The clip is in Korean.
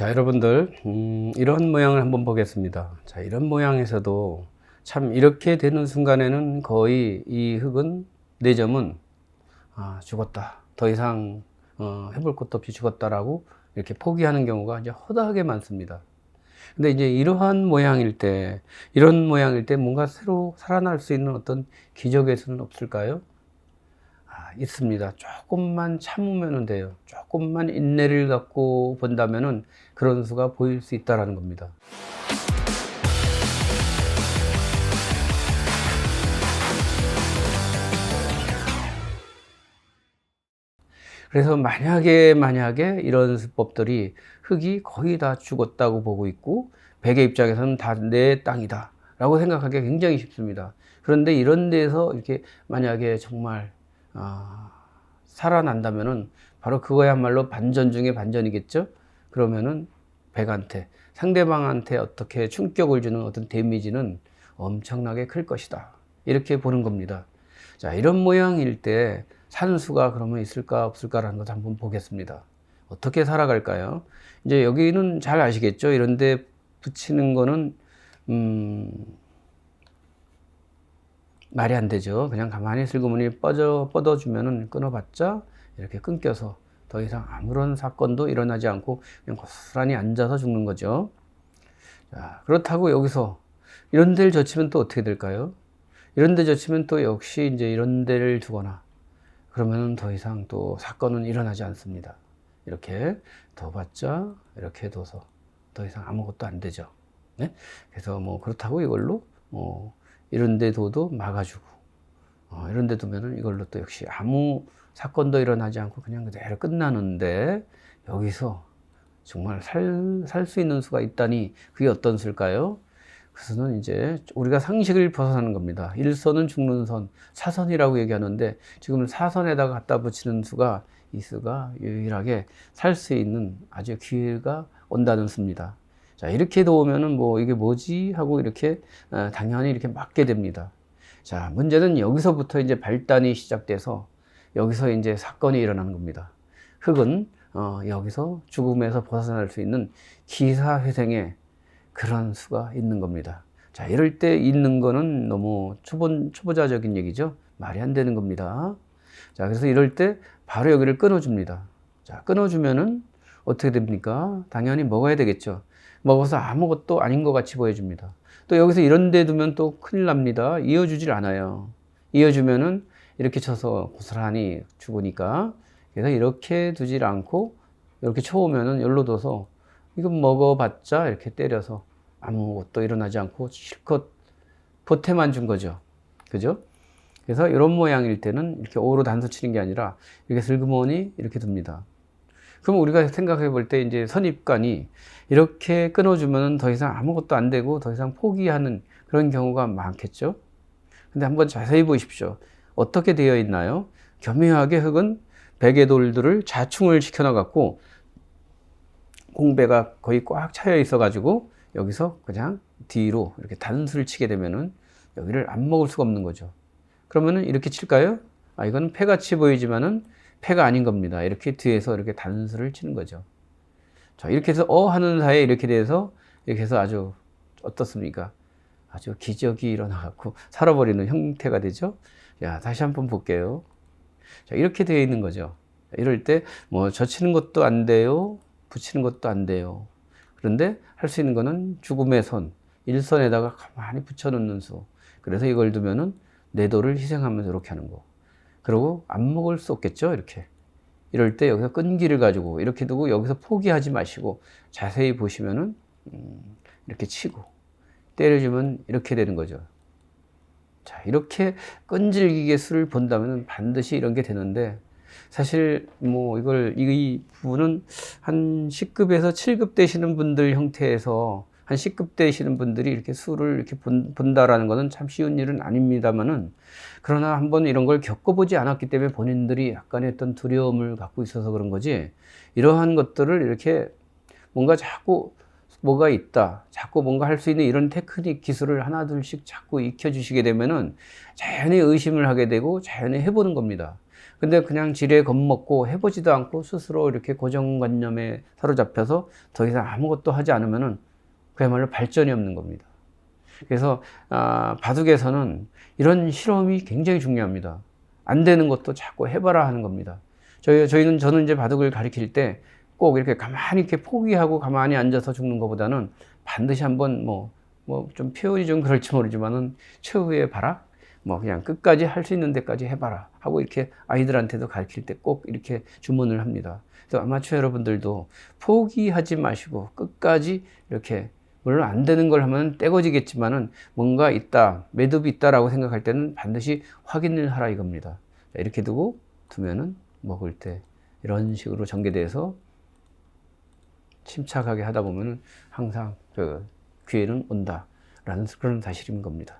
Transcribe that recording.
자, 여러분들, 음, 이런 모양을 한번 보겠습니다. 자, 이런 모양에서도 참 이렇게 되는 순간에는 거의 이 흙은, 네 점은, 아, 죽었다. 더 이상, 어, 해볼 것도 없이 죽었다라고 이렇게 포기하는 경우가 이제 허다하게 많습니다. 근데 이제 이러한 모양일 때, 이런 모양일 때 뭔가 새로 살아날 수 있는 어떤 기적의 수는 없을까요? 아, 있습니다. 조금만 참으면 돼요. 조금만 인내를 갖고 본다면은 그런 수가 보일 수 있다라는 겁니다. 그래서 만약에 만약에 이런 수법들이 흙이 거의 다 죽었다고 보고 있고 백의 입장에서는 다 내 땅이다 라고 생각하기 굉장히 쉽습니다. 그런데 이런 데서 이렇게 만약에 정말 아, 살아난다면은 바로 그거야말로 반전 중에 반전이겠죠. 그러면은 백한테 상대방한테 어떻게 충격을 주는 어떤 데미지는 엄청나게 클 것이다. 이렇게 보는 겁니다. 자, 이런 모양일 때 산수가 그러면 있을까 없을까라는 것을 한번 보겠습니다. 어떻게 살아갈까요? 이제 여기는 잘 아시겠죠? 이런데 붙이는 거는 음, 말이 안 되죠. 그냥 가만히 슬그머니 뻗어 뻗어주면은 끊어봤자 이렇게 끊겨서 더 이상 아무런 사건도 일어나지 않고 그냥 고스란히 앉아서 죽는 거죠. 자, 그렇다고 여기서 이런 데를 젖히면 또 어떻게 될까요? 이런 데 젖히면 또 역시 이제 이런 데를 두거나 그러면 더 이상 또 사건은 일어나지 않습니다. 이렇게 둬봤자 이렇게 둬서 더 이상 아무것도 안 되죠. 네? 그래서 뭐 그렇다고 이걸로 뭐 이런 데 둬도 막아주고 어, 이런 데 두면은 이걸로 또 역시 아무 사건도 일어나지 않고 그냥 그대로 끝나는데 여기서 정말 살, 살 수 있는 수가 있다니 그게 어떤 수일까요? 그 수는 이제 우리가 상식을 벗어나는 겁니다. 일선은 죽는 선, 사선이라고 얘기하는데 지금 사선에다가 갖다 붙이는 수가 이 수가 유일하게 살 수 있는 아주 기회가 온다는 수입니다. 자, 이렇게 도우면은 뭐 이게 뭐지? 하고 이렇게 어, 당연히 이렇게 맞게 됩니다. 자, 문제는 여기서부터 이제 발단이 시작돼서 여기서 이제 사건이 일어나는 겁니다. 흙은 어, 여기서 죽음에서 벗어날 수 있는 기사회생의 그런 수가 있는 겁니다. 자, 이럴 때 있는 거는 너무 초보, 초보자적인 얘기죠. 말이 안 되는 겁니다. 자, 그래서 이럴 때 바로 여기를 끊어줍니다. 자, 끊어주면은 어떻게 됩니까? 당연히 먹어야 되겠죠. 먹어서 아무것도 아닌 것 같이 보여줍니다. 또 여기서 이런 데 두면 또 큰일 납니다. 이어주질 않아요. 이어주면은 이렇게 쳐서 고스란히 죽으니까. 그래서 이렇게 두질 않고 이렇게 쳐오면은 열로 둬서 이건 먹어봤자 이렇게 때려서 아무것도 일어나지 않고 실컷 보태만 준 거죠. 그죠? 그래서 이런 모양일 때는 이렇게 오로 단수 치는 게 아니라 이렇게 슬그머니 이렇게 둡니다. 그럼 우리가 생각해 볼 때 이제 선입관이 이렇게 끊어주면 더 이상 아무것도 안 되고 더 이상 포기하는 그런 경우가 많겠죠. 근데 한번 자세히 보십시오. 어떻게 되어 있나요? 교묘하게 흙은 베개 돌들을 자충을 시켜놔갖고 공배가 거의 꽉 차여 있어가지고 여기서 그냥 뒤로 이렇게 단수를 치게 되면은 여기를 안 먹을 수가 없는 거죠. 그러면은 이렇게 칠까요? 아, 이건 패같이 보이지만은 패가 아닌 겁니다. 이렇게 뒤에서 이렇게 단수를 치는 거죠. 자, 이렇게 해서 어 하는 사이에 이렇게 돼서 이렇게 해서 아주 어떻습니까? 아주 기적이 일어나갖고 살아버리는 형태가 되죠. 야, 다시 한번 볼게요. 자, 이렇게 되어 있는 거죠. 이럴 때 뭐 젖히는 것도 안 돼요. 붙이는 것도 안 돼요. 그런데 할 수 있는 거는 죽음의 선, 일선에다가 가만히 붙여놓는 수. 그래서 이걸 두면은 내 도를 희생하면서 이렇게 하는 거. 그리고 안 먹을 수 없겠죠, 이렇게. 이럴 때 여기서 끈기를 가지고 이렇게 두고 여기서 포기하지 마시고 자세히 보시면은 음, 이렇게 치고 때려주면 이렇게 되는 거죠. 자, 이렇게 끈질기게 수를 본다면 반드시 이런 게 되는데 사실 뭐 이걸 이 부분은 한 10급에서 7급 되시는 분들 형태에서 한 10급 되시는 분들이 이렇게 수를 이렇게 본, 본다라는 것은 참 쉬운 일은 아닙니다만은 그러나 한번 이런 걸 겪어보지 않았기 때문에 본인들이 약간의 어떤 두려움을 갖고 있어서 그런 거지 이러한 것들을 이렇게 뭔가 자꾸 뭐가 있다. 자꾸 뭔가 할 수 있는 이런 테크닉 기술을 하나둘씩 자꾸 익혀주시게 되면은 자연히 의심을 하게 되고 자연히 해보는 겁니다. 근데 그냥 지레 겁먹고 해보지도 않고 스스로 이렇게 고정관념에 사로잡혀서 더 이상 아무것도 하지 않으면은 그야말로 발전이 없는 겁니다. 그래서 아, 바둑에서는 이런 실험이 굉장히 중요합니다. 안 되는 것도 자꾸 해봐라 하는 겁니다. 저희 저희는 저는 이제 바둑을 가리킬 때 꼭 이렇게 가만히 이렇게 포기하고 가만히 앉아서 죽는 것보다는 반드시 한번 뭐 뭐 좀 표현이 좀 그럴지 모르지만은 최후의 발악 뭐 그냥 끝까지 할 수 있는 데까지 해봐라 하고 이렇게 아이들한테도 가르칠 때 꼭 이렇게 주문을 합니다. 그래서 아마추어 여러분들도 포기하지 마시고 끝까지 이렇게 물론 안 되는 걸 하면 떼거지겠지만은 뭔가 있다, 매듭이 있다라고 생각할 때는 반드시 확인을 하라 이겁니다. 자, 이렇게 두고 두면은 먹을 때 이런 식으로 전개돼서 침착하게 하다 보면은 항상 그 기회는 온다라는 그런 사실인 겁니다.